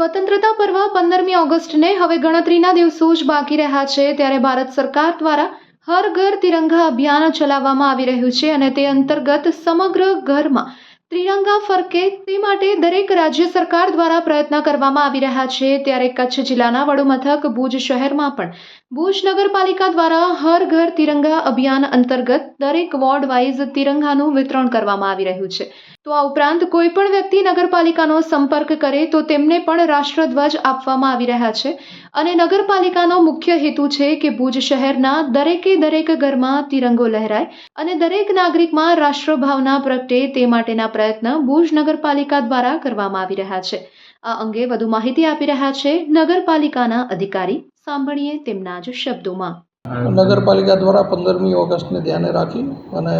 સ્વતંત્રતા પર્વ પંદરમી ઓગસ્ટને હવે ગણતરીના દિવસો જ બાકી રહ્યા છે. ત્યારે ભારત સરકાર દ્વારા હર ઘર તિરંગા અભિયાન ચલાવવામાં આવી રહ્યું છે અને તે અંતર્ગત સમગ્ર ઘરમાં ત્રિરંગા ફરકે તે માટે દરેક રાજ્ય સરકાર દ્વારા પ્રયત્ન કરવામાં આવી રહ્યા છે. ત્યારે કચ્છ જિલ્લાના વડુમથક ભુજ શહેરમાં પણ ભુજ નગરપાલિકા દ્વારા હર ઘર તિરંગા અભિયાન અંતર્ગત દરેક વોર્ડ વાઇઝ તિરંગાનું વિતરણ કરવામાં આવી રહ્યું છે. તો આ ઉપરાંત કોઈ પણ વ્યક્તિ નગરપાલિકાનો સંપર્ક કરે તો તેમને પણ રાષ્ટ્રધ્વજ આપવામાં આવી રહ્યા છે. અને નગરપાલિકાનો મુખ્ય હેતુ છે કે ભુજ શહેરના દરેકે દરેક ઘરમાં તિરંગો લહેરાય અને દરેક નાગરિકમાં રાષ્ટ્રભાવના પ્રગટે તે માટેના પ્રયત્ન ભુજ નગરપાલિકા દ્વારા કરવામાં આવી રહ્યા છે. આ અંગે વધુ માહિતી આપી રહ્યા છે નગરપાલિકાના અધિકારી. સાંભળીએ તેમના જ શબ્દોમાં. નગરપાલિકા દ્વારા પંદરમી ઓગસ્ટને ધ્યાને રાખી અને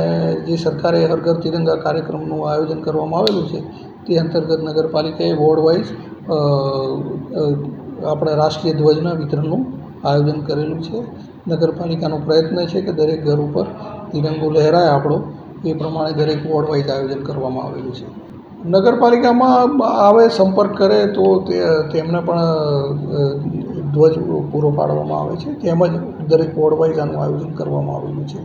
જે સરકારે હર ઘર તિરંગા કાર્યક્રમનું આયોજન કરવામાં આવેલું છે, તે અંતર્ગત નગરપાલિકાએ વોર્ડ વાઇઝ આપણા રાષ્ટ્રીય ધ્વજના વિતરણનું આયોજન કરેલું છે. નગરપાલિકાનો પ્રયત્ન છે કે દરેક ઘર ઉપર તિરંગો લહેરાય આપણો, એ પ્રમાણે દરેક વોર્ડ વાઇઝ આયોજન કરવામાં આવેલું છે. નગરપાલિકામાં આવે સંપર્ક કરે તો તેમને પણ ધ્વજ પૂરો પાડવામાં આવે છે. તેમજ દરેક વોર્ડ વાઇઝ આનું આયોજન કરવામાં આવેલું છે.